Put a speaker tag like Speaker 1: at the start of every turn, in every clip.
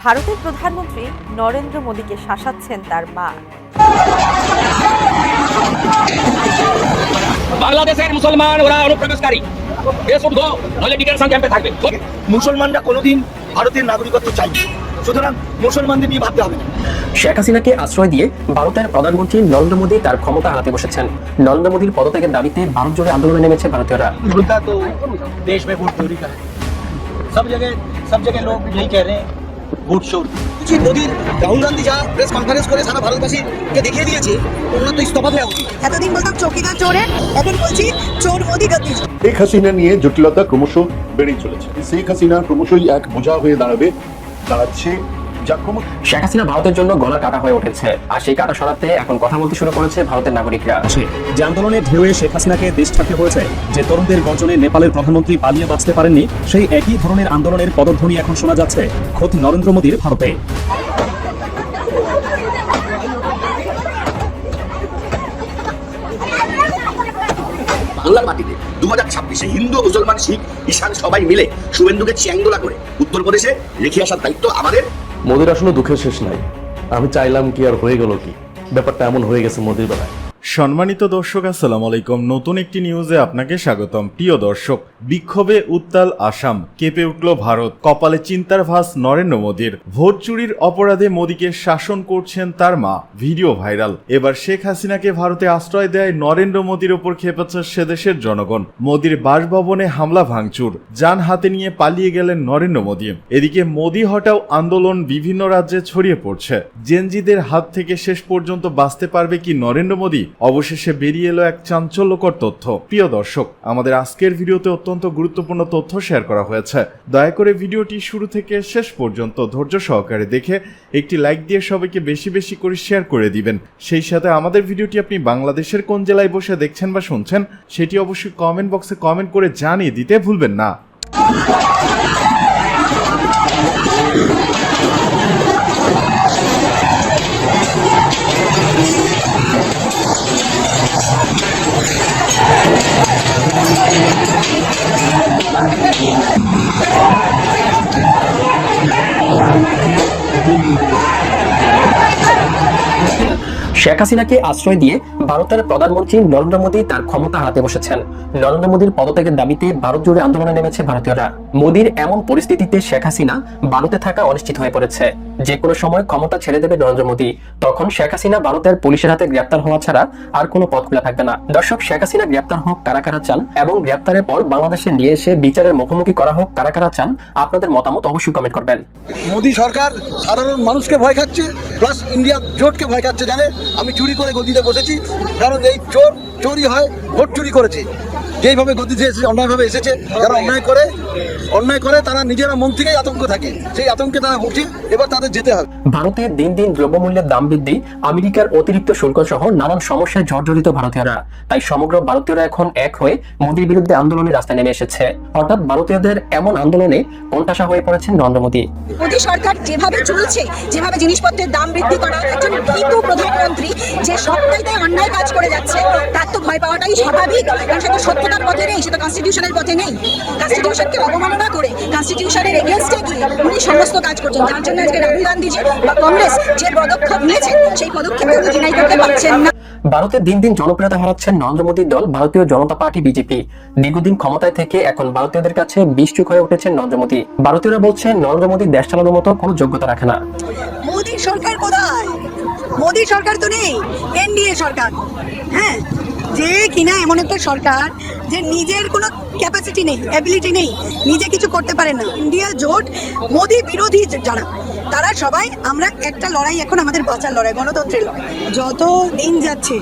Speaker 1: ভারতের প্রধানমন্ত্রী নরেন্দ্র মোদীকে শাসাচ্ছেন তার মা
Speaker 2: বাংলাদেশের মুসলমান ওরা অনুপ্রবেশকারী দেশ উঠবো নইলে ডিটেনশন ক্যাম্পে থাকবে
Speaker 3: মুসলমানরা কোনোদিন ভারতের নাগরিকত্ব চাইবে সুতরাং মুসলমানদের নিয়ে ভাবতে হবে না
Speaker 4: শেখ হাসিনাকে আশ্রয় দিয়ে ভারতের প্রধানমন্ত্রী নরেন্দ্র মোদী তার ক্ষমতা হারাতে বসেছেন নরেন্দ্র মোদীর পদত্যাগের দাবিতে ভারত জুড়ে আন্দোলনে নেমেছে ভারতীয়রা
Speaker 3: मुद्दा तो देश में वोट चोरी का है सब जगह सब जगह लोग यही कह रहे हैं ভোট চোর মোদীর রাহুল গান্ধী যা প্রেস কনফারেন্স করে সারা ভারতবাসীকে দেখিয়ে দিয়েছে ওনার তো ইস্তফা দেওয়া উচিত
Speaker 5: এতদিন বলতাম চৌকিদার চোরে এখন বলছি চোর মোদী গান্ধী।
Speaker 6: শেখ হাসিনা নিয়ে জটিলতা ক্রমশ বেড়েই চলেছে। শেখ হাসিনা ক্রমশই এক বোঝা হয়ে দাঁড়াবে দাঁড়াচ্ছে যা
Speaker 4: শেখ হাসিনা ভারতের জন্য গলা কাটা হয়ে উঠেছে। আর সেই কাটা সরাতে এখন কথা বলতে শুরু করেছে ভারতের নাগরিকরা।
Speaker 7: যে ঢেউয়ে শেখ হাসিনাকে দেশ ছাড়তে হয়েছে যে তরুণদের গর্জনে নেপালের প্রধানমন্ত্রী পালিয়ে বাঁচতে পারেননি সেই একই ধরনের আন্দোলনের পদধ্বনি এখন শোনা যাচ্ছে খোদ নরেন্দ্র মোদীর ভারতে।
Speaker 3: বাংলার মাটিতে দু হাজার ছাব্বিশে হিন্দু মুসলমান শিখ ঈশান সবাই মিলে শুভেন্দুকে চ্যাংদোলা করে উত্তরপ্রদেশে রেখে আসার দায়িত্ব আমাদের।
Speaker 8: মোদির আসলে দুঃখের শেষ নাই। আমি চাইলাম কি আর হয়ে গেল কি? ব্যাপারটা এমন হয়ে গেছে মোদির বেলায়।
Speaker 9: সম্মানিত দর্শক, আসসালামু আলাইকুম। নতুন একটি নিউজে আপনাকে স্বাগতম। প্রিয় দর্শক, বিক্ষোভে উত্তাল আসাম, কেঁপে উঠল ভারত, কপালে চিন্তার ভাস নরেন্দ্র মোদীর। ভোট চুরির অপরাধে মোদীকে শাসন করছেন তার মা, ভিডিও ভাইরাল। এবার শেখ হাসিনাকে ভারতে আশ্রয় দেয় নরেন্দ্র মোদীর ওপর খেপেছে সেদেশের জনগণ। মোদীর বাসভবনে হামলা ভাঙচুর, যান হাতে নিয়ে পালিয়ে গেলেন নরেন্দ্র মোদী। এদিকে মোদী হটাও আন্দোলন বিভিন্ন রাজ্যে ছড়িয়ে পড়ছে। জেনজিদের হাত থেকে শেষ পর্যন্ত বাঁচতে পারবে কি নরেন্দ্র মোদী? অবশেষে বেরিয়ে এলো এক চাঞ্চল্যকর তথ্য। প্রিয় দর্শক, আমাদের আজকের ভিডিওতে অত্যন্ত গুরুত্বপূর্ণ তথ্য শেয়ার করা হয়েছে। দয়া করে ভিডিওটি শুরু থেকে শেষ পর্যন্ত ধৈর্য সহকারে দেখে একটি লাইক দিয়ে সবাইকে বেশি বেশি করে শেয়ার করে দিবেন। সেই সাথে আমাদের ভিডিওটি আপনি বাংলাদেশের কোন জেলায় বসে দেখছেন বা শুনছেন, সেটি অবশ্যই কমেন্ট বক্সে কমেন্ট করে জানিয়ে দিতে ভুলবেন না।
Speaker 4: শেখ হাসিনাকে আশ্রয় দিয়ে ভারতের প্রধানমন্ত্রী নরেন্দ্র মোদী তার ক্ষমতা হারাতে বসেছেন। নরেন্দ্র মোদীর পদত্যাগের দাবিতে ভারত জুড়ে আন্দোলনে নেমেছে ভারতীয়রা। মোদীর এমন পরিস্থিতিতে শেখ হাসিনা ভারতে থাকা অনিশ্চিত হয়ে পড়েছে। যে কোনো সময় ক্ষমতা ছেড়ে দেবে নরেন্দ্র মোদী। তখন শেখ হাসিনা ভারতের পুলিশের হাতে গ্রেপ্তার হওয়া ছাড়া আর কোনো পথ খোলা থাকবে না। দর্শক, শেখ হাসিনা গ্রেপ্তার হোক, কারা কারা চান এবং গ্রেপ্তারের পর বাংলাদেশে নিয়ে এসে বিচারের মুখোমুখি করা হোক, কারা কারা চান আপনাদের মতামত অবশ্যই কমেন্ট করবেন।
Speaker 3: মোদী সরকার সাধারণ মানুষকে ভয় খাচ্ছে প্লাস ইন্ডিয়া জোটকে ভয় খাচ্ছে, জানে? আমি চুরি করে গদিতে বসেছি। কারণ এই চোর চুরি হয় ভোট চুরি করেছে। যেইভাবে গদিতে এসেছে অন্যায়ভাবে এসেছে যারা অন্যায় করে অন্যায় করে তারা নিজেরা মন থেকেই আতঙ্ক থাকে। সেই আতঙ্কে তারা ভুগছে এবার তাদের যেতে হবে।
Speaker 4: ভারতে দিন দিন দ্রব্যমূল্যের দাম বৃদ্ধি আমেরিকার অতিরিক্ত শুল্ক সহ নানান সমস্যায় জর্জরিত ভারতীয়রা। তাই সমগ্র ভারতীয়রা এখন এক হয়ে মোদীর বিরুদ্ধে আন্দোলনের রাস্তায় নেমে এসেছে। অর্থাৎ ভারতীয়দের এমন আন্দোলনে কোণঠাসা হয়ে পড়েছেন নরেন্দ্র মোদী।
Speaker 5: মোদী সরকার যেভাবে চলছে যেভাবে জিনিসপত্রের দাম বৃদ্ধি করা একজন ভীতু প্রধানমন্ত্রী যে সবটাইতে অন্যায় কাজ করে যাচ্ছে তার তো ভয় পাওয়াটাই স্বাভাবিক কারণ সে তো সত্যতার পথে নেই সে তো কনস্টিটিউশনের পথে নেই। কনস্টিটিউশনকে অবমাননা করে কনস্টিটিউশনের এগেনস্টে গিয়ে উনি সমস্ত কাজ করছেন। যার জন্য আজকে রাহুল গান্ধীজি বা কংগ্রেস যে পদক্ষেপ নিয়েছেন সেই পদক্ষেপকে উনি ডিনাই করতে পারছেন না।
Speaker 4: ভারতে দিন দিন জনপ্রিয়তা হারাচ্ছেন নরেন্দ্র মোদীর দল ভারতীয় জনতা পার্টি বিজেপি। দীর্ঘদিন ক্ষমতায় থেকে এখন ভারতীয়দের কাছে বিশ্বচুক হয়ে উঠেছেন নরেন্দ্র মোদী। ভারতীয়রা বলছেন নরেন্দ্র মোদী দেশ চালানোর মতো কোনো যোগ্যতা রাখে না।
Speaker 5: মোদী সরকার কোথায়? মোদী সরকার তো নেই এনডিএ সরকার। হ্যাঁ? যে কিনা এমন একটা সরকার যে নিজের কোনো ক্যাপাসিটি নেই অ্যাবিলিটি নেই, নিজে কিছু করতে পারে না। ইন্ডিয়া জোট, মোদী বিরোধী যারা, তারা সবাই আমরা একটা লড়াই এখন আমাদের বাঁচার লড়াই, গণতন্ত্রের যত দিন যাচ্ছে,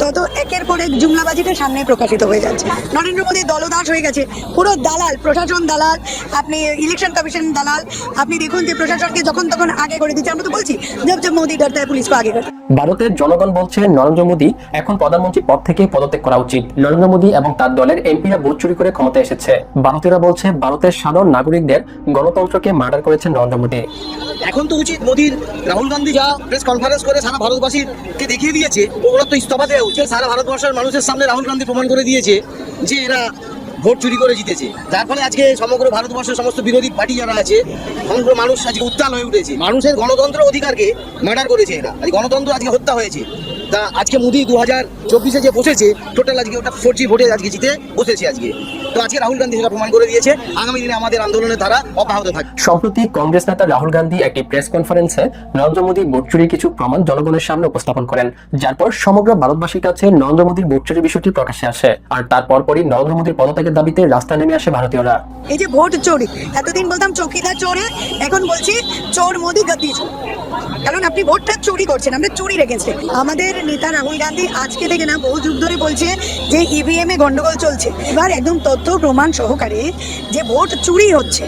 Speaker 5: তত একের পর এক জুমলাবাজিটা সামনে প্রকাশিত হয়ে যাচ্ছে। নরেন্দ্র মোদী দলদাস হয়ে গেছে, পুরো দালাল, প্রশাসন দালাল, আপনি ইলেকশন কমিশন দালাল, আপনি দেখুন যে প্রশাসনকে যখন তখন আগে করে দিচ্ছে, আমরা তো বলছি, জব জব মোদি ডরতা পুলিশ আগে করতে
Speaker 4: ভারতের জনগণ বলছে, নরেন্দ্র মোদী এখন প্রধানমন্ত্রী পদ থেকে পদত্যাগ করা উচিত। নরেন্দ্র মোদী এবং তার দলের এমপিরা ভোট চুরি করে ক্ষমতা এসেছে। ভারতীয়রা বলছে, ভারতের সাধারণ নাগরিকদের গণতন্ত্রকে মার্ডার করেছেন নরেন্দ্র মোদী।
Speaker 3: এখন তো উচিত মোদীর রাহুল গান্ধী যা প্রেস কনফারেন্স করে সারা ভারতবাসীকে দেখিয়ে দিয়েছে, ওগুলো তো ইস্তফা দেওয়া উচিত। সারা ভারতবর্ষের মানুষের সামনে রাহুল গান্ধী প্রমাণ করে দিয়েছে যে এরা ভোট চুরি করে জিতেছে। যার ফলে আজকে সমগ্র ভারতবর্ষের সমস্ত বিরোধী পার্টি যারা আছে, সমগ্র মানুষ আজকে উত্তাল হয়ে উঠেছে। মানুষের গণতন্ত্র অধিকারকে ম্যাটার করেছে এরা। গণতন্ত্র আজকে হত্যা হয়েছে। তা আজকে মোদি দু হাজার চব্বিশে যে বসেছে টোটাল আজকে ওটা ফোর জি ভোটে আজকে জিতে বসেছে আজকে। তো আজকে রাহুল গান্ধী সেটা প্রমাণ করে দিয়েছে। আগামী দিনে আমাদের আন্দোলনের ধারা অব্যাহত থাকবে।
Speaker 4: সম্প্রতি কংগ্রেস নেতা রাহুল গান্ধী একটি প্রেস কনফারেন্সে নরেন্দ্র মোদী ভোট চুরির কিছু প্রমাণ জনগণের সামনে উপস্থাপন করেন। যার পর সমগ্র ভারতবাসীর কাছে নরেন্দ্র মোদীর ভোট চুরির বিষয়টি প্রকাশ্যে আসে। আর তার পরপরই নরেন্দ্র মোদীর পদত্যাগের দাবিতে রাস্তায় নেমে আসে ভারতীয়রা।
Speaker 5: এই যে ভোট চোরি এতদিন বলতাম চৌকিদার চোরে এখন বলছি চোর মোদি গদ্দি চোর কারণ আপনি ভোটটা চুরি করছেন আমরা চুরি রেখেছি আমাদের নেতা রাহুল গান্ধী আজকে থেকে না বহু যুগ ধরে বলছে যে ইভিএম এ গন্ডগোল চলছে। এবার একদম তথ্য প্রমাণ সহকারে যে ভোট চুরি হচ্ছে,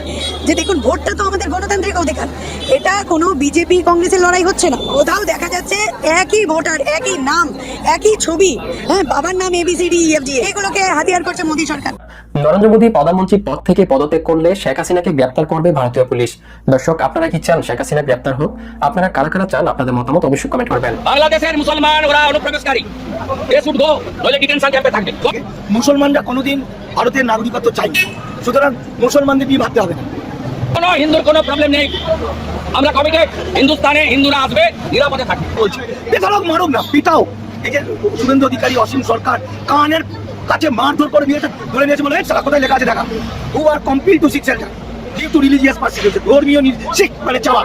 Speaker 5: যে দেখুন ভোটটা তো আমাদের গণতান্ত্রিক অধিকার, এটা কোনো বিজেপি কংগ্রেসের লড়াই হচ্ছে না। কোথাও দেখা যাচ্ছে একই ভোটার, একই নাম, একই ছবি হ্যাঁ বাবার নাম এবিসিডি ইএফজি এগুলোকে হাতিয়ার করছে মোদী সরকার।
Speaker 4: নরেন্দ্র মোদী প্রধানমন্ত্রী পদ থেকে পদত্যাগ করলে শেখ হাসিনাকে গ্রেপ্তার করবে ভারতীয় পুলিশ। দর্শক আপনারা কি চান শেখ হাসিনা গ্রেপ্তার হোক? আপনারা কারা কারা চান আপনাদের মতামত অবশ্যই কমেন্ট করবেন।
Speaker 2: বাংলাদেশের মুসলমান ওরা অনুপ্রবেশকারী। দেশ উঠবো নইলে ডিটেনশন ক্যাম্পে থাকবে।
Speaker 3: মুসলমানরা কোনোদিন ভারতের নাগরিকত্ব চাই সুতরাং মুসলমানদের নিয়ে ভাবতে হবে না।
Speaker 2: কোনো হিন্দুর কোনো প্রবলেম নেই। আমরা কমিটেড। হিন্দুস্তানে হিন্দুরা আসবে নিরাপদে থাকবে।
Speaker 3: বলছি বেধারক মারুক না পিটাও। এই যে শুভেন্দু অধিকারী অসীম সরকার কানের কাছে মারধর করে বিয়েটা ধরে নিয়েছে বলে সারা কোথায় লেখা আছে দেখা? Who are compelled to. Seek shelter due to religious ধর্মীয় শিখ মানে চাওয়া।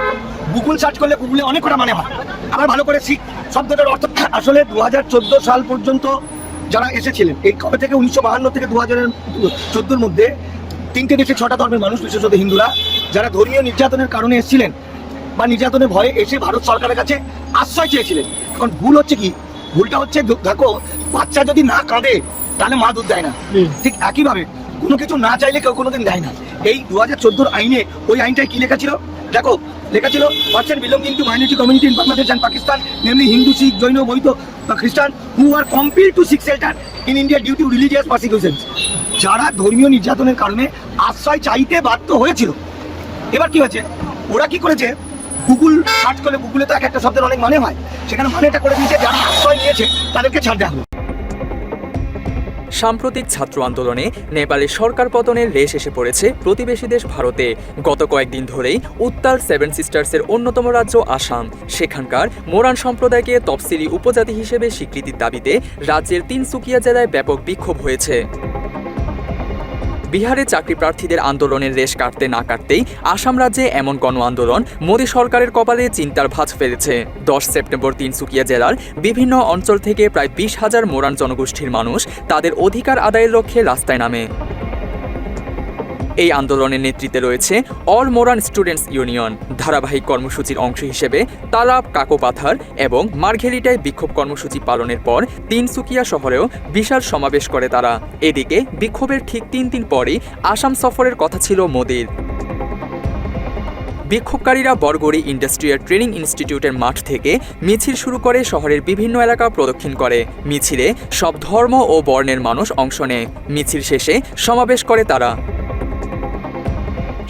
Speaker 3: গুগল সার্চ করলে গুগলে অনেক কটা মানে হয়। আবার ভালো করে শিখ শব্দটার অর্থ আসলে দুহাজার চোদ্দ সাল পর্যন্ত যারা এসেছিলেন, এই কবে থেকে উনিশশো বাহান্ন থেকে দু হাজার চোদ্দোর মধ্যে তিনটে দেশে ছটা ধর্মের মানুষ, বিশেষত হিন্দুরা, যারা ধর্মীয় নির্যাতনের কারণে এসেছিলেন বা নির্যাতনের ভয়ে এসে ভারত সরকারের কাছে আশ্রয় চেয়েছিলেন। এখন ভুল হচ্ছে কি? ভুলটা হচ্ছে দেখো, বাচ্চা যদি না কাঁদে তাহলে মা দুধ দেয় না। ঠিক একইভাবে কোনো কিছু না চাইলে কেউ কোনোদিন দেয় না। এই দু হাজার চোদ্দোর আইনে ওই আইনটায় কি লেখা ছিল? দেখো লেখা ছিল persons belonging to minority community in Bangladesh and Pakistan namely Hindu Sikh Jain বৈধ বা Christian who are compelled to seek shelter in India due to religious persecution যারা ধর্মীয় নির্যাতনের কারণে আশ্রয় চাইতে বাধ্য হয়েছিল। এবার কি হয়েছে? ওরা কি করেছে? গুগল সার্চ করলে গুগলে তো এক একটা শব্দের অনেক মানে হয়। সেখানে মানেটা করে দিয়েছে যারা আশ্রয় নিয়েছে তাদেরকে ছাড় দেওয়া
Speaker 10: সাম্প্রতিক ছাত্র আন্দোলনে নেপালে সরকার পতনের রেশ এসে পড়েছে প্রতিবেশী দেশ ভারতে। গত কয়েকদিন ধরেই উত্তাল সেভেন সিস্টার্সের অন্যতম রাজ্য আসাম। সেখানকার মোরান সম্প্রদায়কে তফসিলি উপজাতি হিসেবে স্বীকৃতির দাবিতে রাজ্যের তিনসুকিয়া জেলায় ব্যাপক বিক্ষোভ হয়েছে। বিহারে চাকরি প্রার্থীদের আন্দোলনের রেশ কাটতে না কাটতেই আসাম রাজ্যে এমন গণ আন্দোলন মোদী সরকারের কপালে চিন্তার ভাঁজ ফেলেছে। দশ সেপ্টেম্বর তিনসুকিয়া জেলার বিভিন্ন অঞ্চল থেকে প্রায় বিশ হাজার মোরান জনগোষ্ঠীর মানুষ তাদের অধিকার আদায়ের লক্ষ্যে রাস্তায় নামে। এই আন্দোলনের নেতৃত্বে রয়েছে অল মোরান স্টুডেন্টস ইউনিয়ন। ধারাবাহিক কর্মসূচির অংশ হিসেবে তালাব কাকোপাথার এবং মার্ঘেরিটায় বিক্ষোভ কর্মসূচি পালনের পর তিনসুকিয়া শহরেও বিশাল সমাবেশ করে তারা। এদিকে বিক্ষোভের ঠিক তিন দিন পরেই আসাম সফরের কথা ছিল মোদির। বিক্ষোভকারীরা বরগড়ি ইন্ডাস্ট্রিয়াল ট্রেনিং ইনস্টিটিউটের মাঠ থেকে মিছিল শুরু করে শহরের বিভিন্ন এলাকা প্রদক্ষিণ করে। মিছিলে সব ধর্ম ও বর্ণের মানুষ অংশ নেয়। মিছিল শেষে সমাবেশ করে তারা।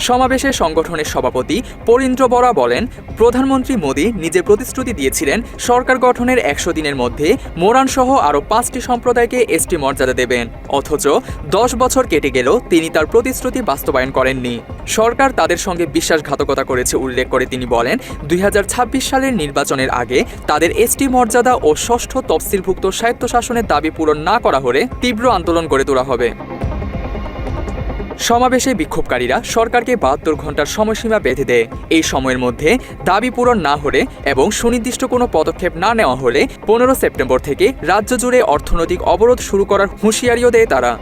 Speaker 10: সমাবেশে সংগঠনের সভাপতি পরীন্দ্র বরা বলেন, প্রধানমন্ত্রী মোদী নিজে প্রতিশ্রুতি দিয়েছিলেন, সরকার গঠনের একশো দিনের মধ্যে মোরান সহ আরও পাঁচটি সম্প্রদায়কে এসটি মর্যাদা দেবেন। অথচ দশ বছর কেটে গেলেও তিনি তার প্রতিশ্রুতি বাস্তবায়ন করেননি। সরকার তাদের সঙ্গে বিশ্বাসঘাতকতা করেছে উল্লেখ করে তিনি বলেন, দুই হাজার ছাব্বিশ সালের নির্বাচনের আগে তাদের এসটি মর্যাদা ও ষষ্ঠ তফসিলভুক্ত স্বায়ত্তশাসনের দাবি পূরণ না করা হলে তীব্র আন্দোলন গড়ে তোলা হবে। সমাবেশে বিক্ষোভকারীরা সরকারকে বাহাত্তর ঘণ্টার সময়সীমা বেঁধে দেয়। এই সময়ের মধ্যে দাবি পূরণ না হলে এবং সুনির্দিষ্ট কোনো পদক্ষেপ না নেওয়া হলে পনেরো সেপ্টেম্বর থেকে রাজ্য জুড়ে অর্থনৈতিক অবরোধ শুরু করার হুঁশিয়ারিও দেয় তারা।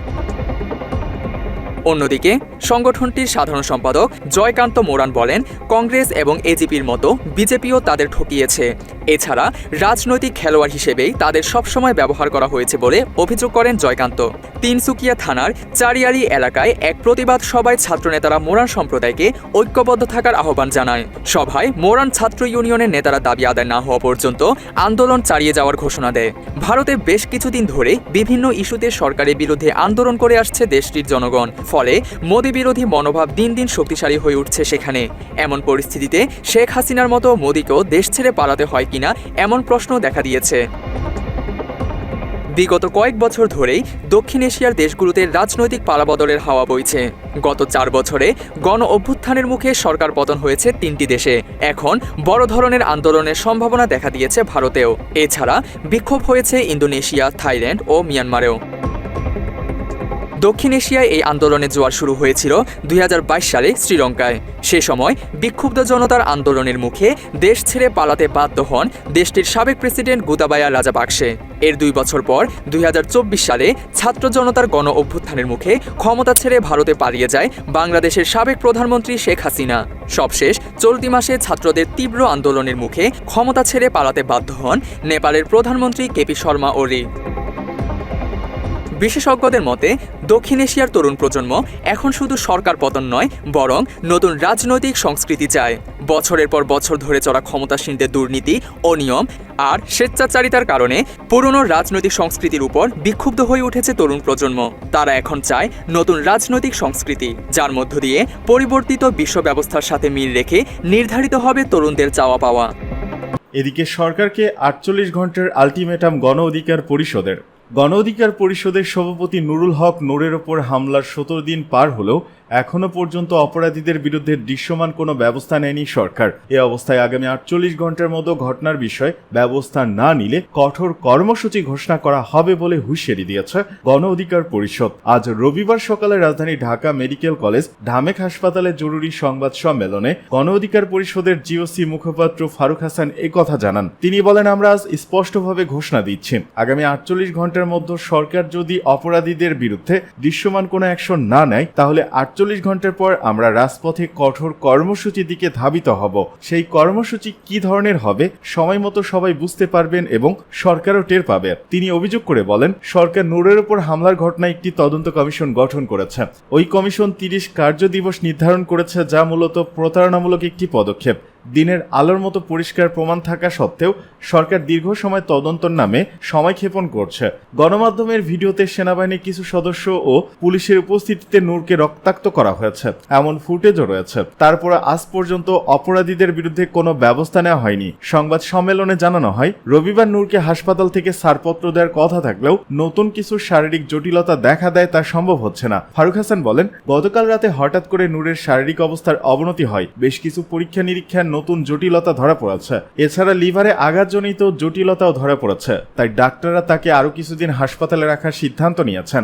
Speaker 10: অন্যদিকে, সংগঠনটির সাধারণ সম্পাদক জয়কান্ত মোরান বলেন, কংগ্রেস এবং এজিপির মতো বিজেপিও তাদের ঠকিয়েছে। এছাড়া রাজনৈতিক খেলোয়াড় হিসেবেই তাদের সবসময় ব্যবহার করা হয়েছে বলে অভিযোগ করেন জয়কান্ত। তিনসুকিয়া থানার চারিয়ালি এলাকায় এক প্রতিবাদ সভায় ছাত্রনেতারা মোরান সম্প্রদায়কে ঐক্যবদ্ধ থাকার আহ্বান জানায়। সভায় মোরান ছাত্র ইউনিয়নের নেতারা দাবি আদায় না হওয়া পর্যন্ত আন্দোলন চালিয়ে যাওয়ার ঘোষণা দেয়। ভারতে বেশ কিছুদিন ধরে বিভিন্ন ইস্যুতে সরকারের বিরুদ্ধে আন্দোলন করে আসছে দেশটির জনগণ। ফলে মোদী বিরোধী মনোভাব দিন দিন শক্তিশালী হয়ে উঠছে সেখানে। এমন পরিস্থিতিতে শেখ হাসিনার মতো মোদীকেও দেশ ছেড়ে পালাতে হয় কিনা এমন প্রশ্ন দেখা দিয়েছে। বিগত কয়েক বছর ধরেই দক্ষিণ এশিয়ার দেশগুলোতে রাজনৈতিক পালাবদলের হাওয়া বইছে। গত চার বছরে গণ অভ্যুত্থানের মুখে সরকার পতন হয়েছে তিনটি দেশে। এখন বড় ধরনের আন্দোলনের সম্ভাবনা দেখা দিয়েছে ভারতেও। এছাড়া বিক্ষোভ হয়েছে ইন্দোনেশিয়া, থাইল্যান্ড ও মিয়ানমারেও। দক্ষিণ এশিয়ায় এই আন্দোলনের জোয়ার শুরু হয়েছিল দুই হাজার বাইশ সালে শ্রীলঙ্কায়। সে সময় বিক্ষুব্ধ জনতার আন্দোলনের মুখে দেশ ছেড়ে পালাতে বাধ্য হন দেশটির সাবেক প্রেসিডেন্ট গুতাবায়া রাজাপাকসে এর দুই বছর পর দুই হাজার চব্বিশ সালে ছাত্র জনতার গণ অভ্যুত্থানের মুখে ক্ষমতা ছেড়ে ভারতে পালিয়ে যায় বাংলাদেশের সাবেক প্রধানমন্ত্রী শেখ হাসিনা। সবশেষ চলতি মাসে ছাত্রদের তীব্র আন্দোলনের মুখে ক্ষমতা ছেড়ে পালাতে বাধ্য হন নেপালের প্রধানমন্ত্রী কেপি শর্মা ওলি বিশেষজ্ঞদের মতে, দক্ষিণ এশিয়ার তরুণ প্রজন্ম এখন শুধু সরকার পতন নয়, বরং নতুন রাজনৈতিক সংস্কৃতি চায়। বছরের পর বছর ধরে চলা ক্ষমতাসীনদের দুর্নীতি, অনিয়ম আর স্বেচ্ছাচারিতার কারণে পুরনো রাজনৈতিক সংস্কৃতির উপর বিক্ষুব্ধ হয়ে উঠেছে তরুণ প্রজন্ম। তারা এখন চায় নতুন রাজনৈতিক সংস্কৃতি, যার মধ্য দিয়ে পরিবর্তিত বিশ্ব ব্যবস্থার সাথে মিল রেখে নির্ধারিত হবে তরুণদের চাওয়া পাওয়া।
Speaker 9: এদিকে সরকারকে আটচল্লিশ ঘণ্টার আলটিমেটাম গণ অধিকার পরিষদের গণ অধিকার পরিষদের সভাপতি নুরুল হক নূরের ওপর হামলার সতেরো দিন পার হলেও এখনও পর্যন্ত অপরাধীদের বিরুদ্ধে দৃশ্যমান কোনো ব্যবস্থা নেয়নি সরকার। এ অবস্থায় আগামী আটচল্লিশ ঘণ্টার মতো ঘটনার বিষয়ে ব্যবস্থা না নিলে কঠোর কর্মসূচি ঘোষণা করা হবে বলে হুঁশিয়ারি দিয়েছে গণ অধিকার পরিষদ। আজ রবিবার সকালে রাজধানী ঢাকা মেডিকেল কলেজ, ঢামেক হাসপাতালে জরুরি সংবাদ সম্মেলনে গণ অধিকার পরিষদের জিওসি মুখপাত্র ফারুক হাসান এ কথা জানান। তিনি বলেন, আমরা আজ স্পষ্টভাবে ঘোষণা দিচ্ছি। আগামী আটচল্লিশ ঘণ্টার মধ্যে সরকার যদি অপরাধীদের বিরুদ্ধে দৃশ্যমান কোনো অ্যাকশন না নেয়, তাহলে আটচল্লিশ ঘণ্টার পর আমরা রাজপথে কঠোর কর্মসূচির দিকে ধাবিত হব। সেই কর্মসূচি কি ধরনের হবে, সময় মতো সবাই বুঝতে পারবেন এবং সরকারও টের পাবে। তিনি অভিযোগ করে বলেন, সরকার নূরের উপর হামলার ঘটনায় একটি তদন্ত কমিশন গঠন করেছে। ওই কমিশন তিরিশ কার্য দিবস নির্ধারণ করেছে, যা মূলত প্রতারণামূলক একটি পদক্ষেপ। দিনের আলোর মতো পরিষ্কার প্রমাণ থাকা সত্ত্বেও সরকার দীর্ঘ সময় তদন্তর নামে সময় ক্ষেপণ করছে। গণমাধ্যমের ভিডিওতে সেনাবাহিনীর কিছু সদস্য ও পুলিশের উপস্থিতিতে নূরকে রক্তাক্ত করা হয়েছে। এমন ফুটেজও রয়েছে। তারপর আজ পর্যন্ত অপরাধীদের বিরুদ্ধে কোনো ব্যবস্থা নেওয়া হয়নি। সংবাদ সম্মেলনে জানানো হয়, রবিবার নূরকে হাসপাতাল থেকে ছাড়পত্র দেওয়ার কথা থাকলেও নতুন কিছু শারীরিক জটিলতা দেখা দেয় তা সম্ভব হচ্ছে না। ফারুক হাসান বলেন, গতকাল রাতে হঠাৎ করে নূরের শারীরিক অবস্থার অবনতি হয়। বেশ কিছু পরীক্ষা নিরীক্ষার নতুন জটিলতা ধরা পড়েছে। এছাড়া লিভারে আঘাতজনিত জটিলতাও ধরা পড়েছে। তাই ডাক্তাররা তাকে আরও কিছুদিন হাসপাতালে রাখার সিদ্ধান্ত নিয়েছেন।